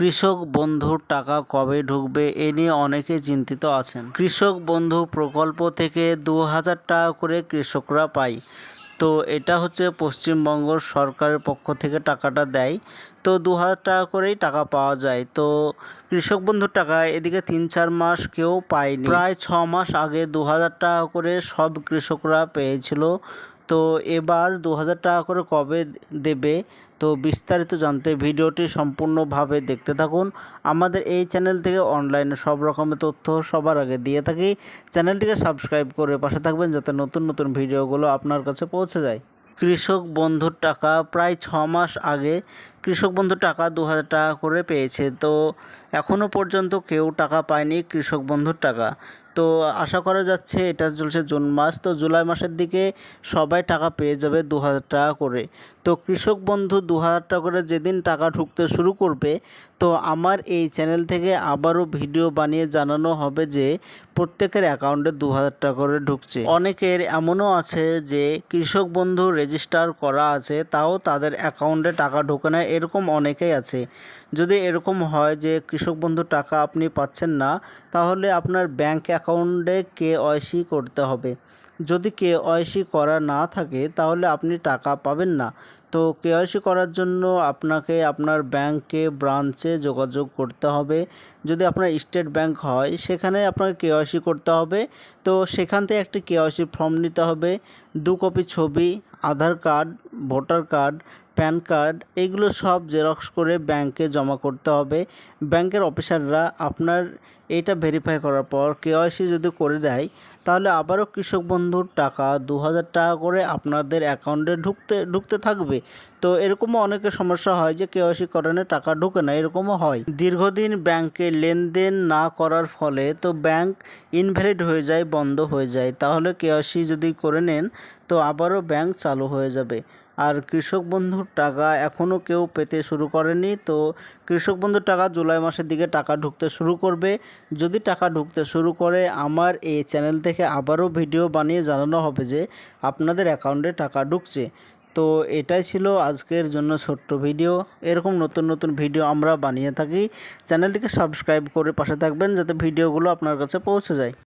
কৃষক বন্ধুর টাকা কবে ঢুকবে এ নিয়ে অনেকে চিন্তিত আছেন। কৃষক বন্ধু প্রকল্প থেকে দু হাজার টাকা করে কৃষকরা পায়। তো এটা হচ্ছে পশ্চিমবঙ্গ সরকারের পক্ষ থেকে টাকাটা দেয়। তো দু হাজার টাকা করেই টাকা পাওয়া যায়। তো কৃষক বন্ধুর টাকা এদিকে তিন চার মাস কেউ পায়নি। প্রায় ছ মাস আগে দু হাজার টাকা করে সব কৃষকরা পেয়েছিল। তো এবার দু হাজার টাকা করে কবে দেবে, তো বিস্তারিত জানতে ভিডিওটি সম্পূর্ণভাবে দেখতে থাকুন। আমাদের এই চ্যানেল থেকে অনলাইনে সব রকমের তথ্য সবার আগে দিয়ে থাকি। চ্যানেলটিকে সাবস্ক্রাইব করে পাশে থাকবেন যাতে নতুন নতুন ভিডিওগুলো আপনার কাছে পৌঁছে যায়। কৃষক বন্ধুর টাকা প্রায় ছ মাস আগে কৃষক বন্ধুর টাকা দু হাজার টাকা করে পেয়েছে, তো এখনও পর্যন্ত কেউ টাকা পায়নি কৃষক বন্ধুর টাকা। তো আশা করা যাচ্ছে এটা চলছে জুন মাস। তো জুলাই মাসের দিকে সবাই টাকা পেয়ে যাবে দু হাজার টাকা করে। তো কৃষক বন্ধু দু হাজার টাকা করে যেদিন টাকা ঢুকতে শুরু করবে, তো আমার এই চ্যানেল থেকে আবারও ভিডিও বানিয়ে জানানো হবে যে প্রত্যেকের অ্যাকাউন্টে দু হাজার টাকা করে ঢুকছে। অনেকের এমনও আছে যে কৃষক বন্ধু রেজিস্টার করা আছে, তাও তাদের অ্যাকাউন্টে টাকা ঢোকে না, এরকম অনেকেই আছে। যদি এরকম হয় যে কৃষক বন্ধু টাকা আপনি পাচ্ছেন না, তাহলে আপনার ব্যাংক অ্যাকাউন্টে কে ওয়াইসি করতে হবে। যদি কে ওয়াইসি করা না থাকে তাহলে আপনি টাকা পাবেন না। তো কেওয়াইসি করার জন্য আপনাকে আপনার ব্যাংকে ব্রাঞ্চে যোগাযোগ করতে হবে। যদি আপনার স্টেট ব্যাংক হয়, সেখানে আপনাকে কেওয়াইসি করতে হবে। তো সেখান থেকে একটি কেওয়াইসি ফর্ম নিতে হবে। দু কপি ছবি, Aadhaar card, voter card, PAN card, এগুলো সব জেরক্স করে ব্যাংকে জমা করতে হবে। ব্যাংকের অফিসাররা আপনার এটা ভেরিফাই করার পর কেওয়াইসি যদি করে দেয়, তাহলে আবারও কৃষক বন্ধুর টাকা দু হাজার টাকা করে আপনাদের অ্যাকাউন্টে ঢুকতে ঢুকতে থাকবে। তো এরকমও অনেকের সমস্যা হয় যে কেওয়াইসি করানো টাকা ঢুকে না, এরকমও হয়। দীর্ঘদিন ব্যাংকে লেনদেন না করার ফলে তো ব্যাংক ইনভ্যালিড হয়ে যায়, বন্ধ হয়ে যায়। তাহলে কেওয়াইসি যদি করে নেন, তো আবারও ব্যাংক চালু হয়ে যাবে। আর কৃষক বন্ধুর টাকা এখনও কেউ পেতে শুরু করেনি, তো কৃষক বন্ধুর টাকা জুলাই মাসের দিকে টাকা ঢুকতে শুরু করবে। যদি টাকা ঢুকতে শুরু করে, আমার এই চ্যানেল থেকে আবারও ভিডিও বানিয়ে জানানো হবে যে আপনাদের অ্যাকাউন্টে টাকা ঢুকছে। তো এটাই ছিল আজকের জন্য ছোট্ট ভিডিও। এরকম নতুন নতুন ভিডিও আমরা বানিয়ে থাকি। চ্যানেলটিকে সাবস্ক্রাইব করে পাশে থাকবেন যাতে ভিডিওগুলো আপনার কাছে পৌঁছে যায়।